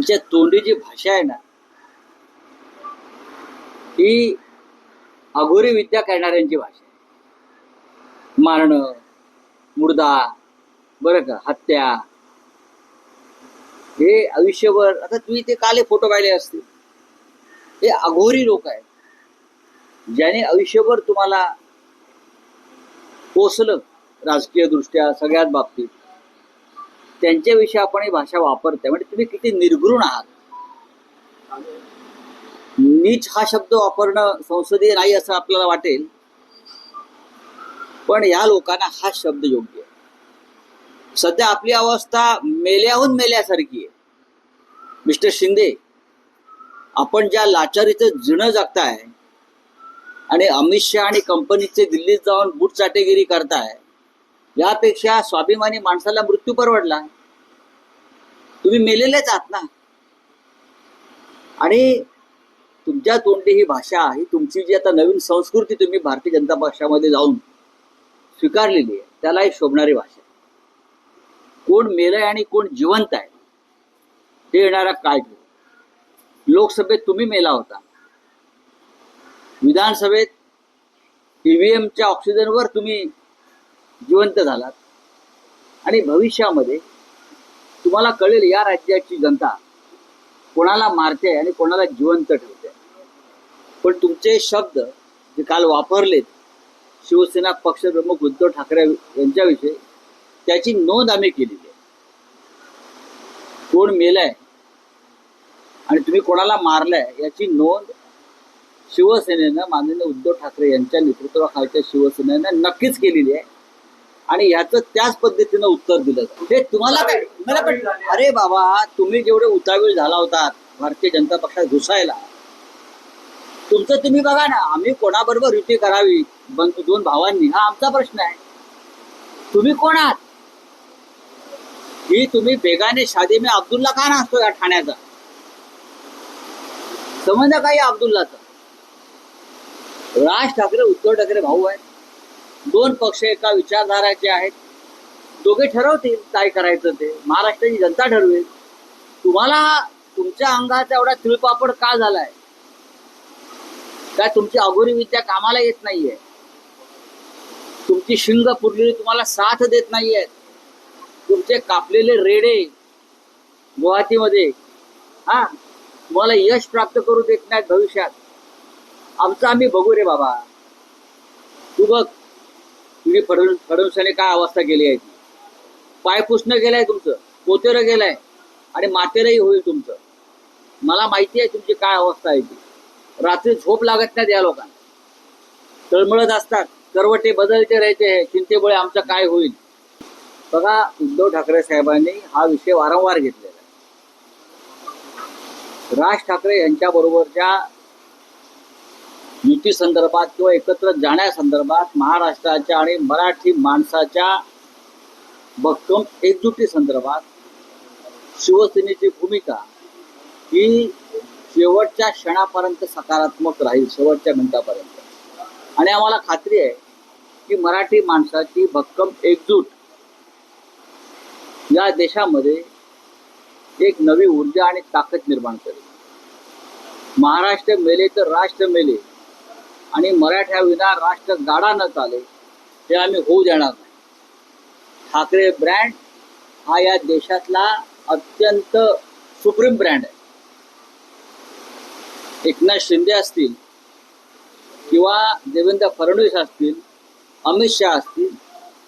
त्यांच्या तोंडी जी भाषा आहे ना ही अघोरी विद्या करणाऱ्यांची भाषा आहे. मारणं मुर्दा बरं का हत्या हे आयुष्यभर आता तुम्ही ते काले फोटो पाहिले असतील. हे अघोरी लोक आहेत ज्याने आयुष्यभर तुम्हाला पोचलं राजकीय दृष्ट्या सगळ्याच बाबतीत. त्यांच्याविषयी आपण ही भाषा वापरते म्हणजे तुम्ही किती निर्घृण आहात. नीच हा शब्द वापरणं संसदीय नाही असं आपल्याला वाटेल. पण या लोकांना हा शब्द योग्य आहे. सध्या आपली अवस्था मेल्याहून मेल्यासारखी आहे. मिस्टर शिंदे आपण ज्या लाचारीचं जिणं जगताय आणि अमित शहा आणि कंपनीचे दिल्लीत जाऊन बूट चाटेगिरी करताय यापेक्षा स्वाभिमानी माणसाला मृत्यू परवडला. तुम्ही मेलेलेच आहात ना? आणि तुमच्या तोंडी ही भाषा ही तुमची जी आता नवीन संस्कृती तुम्ही भारतीय जनता पक्षामध्ये जाऊन स्वीकारलेली आहे त्याला एक शोभणारी भाषा कोण मेलंय आणि कोण जिवंत आहे ते येणारा काय लोकसभेत तुम्ही मेला होता. विधानसभेत ईव्हीएमच्या ऑक्सिजनवर तुम्ही जिवंत झालात. आणि भविष्यामध्ये तुम्हाला कळेल या राज्याची जनता कोणाला मारते आणि कोणाला जिवंत ठेवते. पण तुमचे शब्द जे काल वापरलेत शिवसेना पक्षप्रमुख उद्धव ठाकरे यांच्याविषयी त्याची नोंद आम्ही केलेली आहे. कोण मेलाय आणि तुम्ही कोणाला मारलाय याची नोंद शिवसेनेनं माननीय उद्धव ठाकरे यांच्या नेतृत्वाखालच्या शिवसेनेनं नक्कीच केलेली आहे. आणि याचं त्याच पद्धतीनं उत्तर दिलं. जातं. हे तुम्हाला काय मला पण अरे बाबा तुम्ही जेवढे उतावीळ झाला होता भारतीय जनता पक्षात घुसायला तुमचं तुम्ही बघा ना आम्ही कोणाबरोबर युती करावी? दोन भावांनी. हा आमचा प्रश्न आहे. तुम्ही कोण आहात? ही तुम्ही बेगाने शादी मी अब्दुल्ला का नसतो या ठाण्याचा? संबंध काही अब्दुल्लाचा? राज ठाकरे उद्धव ठाकरे भाऊ आहेत. दोन पक्ष एका विचारधाराचे आहेत. दोघे ठरवतील काय करायचं ते. महाराष्ट्राची जनता ठरवेल. तुम्हाला तुमच्या अंगाचा एवढा तिळपापड का झालाय? काय तुमची अघोरी विद्या कामाला येत नाहीये? तुमची शिंग पुरलेली तुम्हाला साथ देत नाहीये? तुमचे कापलेले रेडे गुवाहाटीमध्ये हा तुम्हाला यश प्राप्त करू देत नाहीत भविष्यात. आमचं आम्ही बघू रे बाबा. तू बघ तुम्ही फडणवीस फडणवीसाने काय अवस्था केली आहे ती? पाय पुसणं गेलाय तुमचं पोतेरं गेलाय आणि मातेरही होईल तुमचं. मला माहिती आहे तुमची काय अवस्था आहे ती. रात्री झोप लागत नाही या लोकांना. तळमळत असतात करवटे बदलते राहायचे आहे चिंतेमुळे आमचं काय होईल? बघा उद्धव ठाकरे साहेबांनी हा विषय वारंवार घेतलेला आहे. राज ठाकरे यांच्या बरोबरच्या युती संदर्भात किंवा एकत्र जाण्यासंदर्भात महाराष्ट्राच्या आणि मराठी माणसाच्या भक्कम एकजुटी संदर्भात शिवसेनेची भूमिका ही शेवटच्या क्षणापर्यंत सकारात्मक राहील शेवटच्या मिनिटापर्यंत. आणि आम्हाला खात्री आहे की मराठी माणसाची भक्कम एकजूट या देशामध्ये एक नवी ऊर्जा आणि ताकद निर्माण करेल. महाराष्ट्र मेले तर राष्ट्र मेले. आणि मराठ्या विना राष्ट्र गाडा न चाले हे आम्ही होऊ देणार नाही. ठाकरे ब्रँड हा या देशातला अत्यंत सुप्रीम ब्रँड आहे. एकनाथ शिंदे असतील किंवा देवेंद्र फडणवीस असतील अमित शहा असतील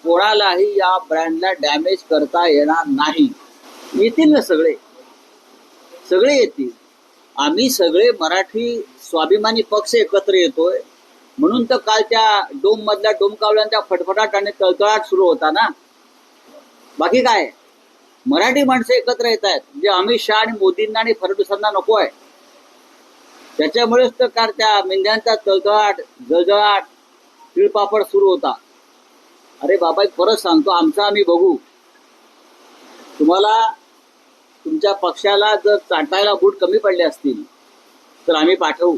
कोणालाही या ब्रँडला डॅमेज करता येणार नाही. येतील ना सगळे. सगळे येतील. आम्ही सगळे मराठी स्वाभिमानी पक्ष एकत्र येतोय. म्हणून तर काल त्या डोम मधल्या डोमकावल्यांच्या फटफटाट आणि तळतळाट सुरू होता ना? बाकी काय? मराठी माणसं एकत्र येत आहेत. जे अमित शहा आणि मोदींना आणि फडणवीसांना नको आहे. त्याच्यामुळेच तर कार त्या मेंढ्यांचा तळतळाट जळजळाट तिळपापड सुरू होता. अरे बाबा एक परत सांगतो. आमचा आम्ही बघू. तुम्हाला तुमच्या पक्षाला जर चाटायला बूट कमी पडले असतील तर आम्ही पाठवू.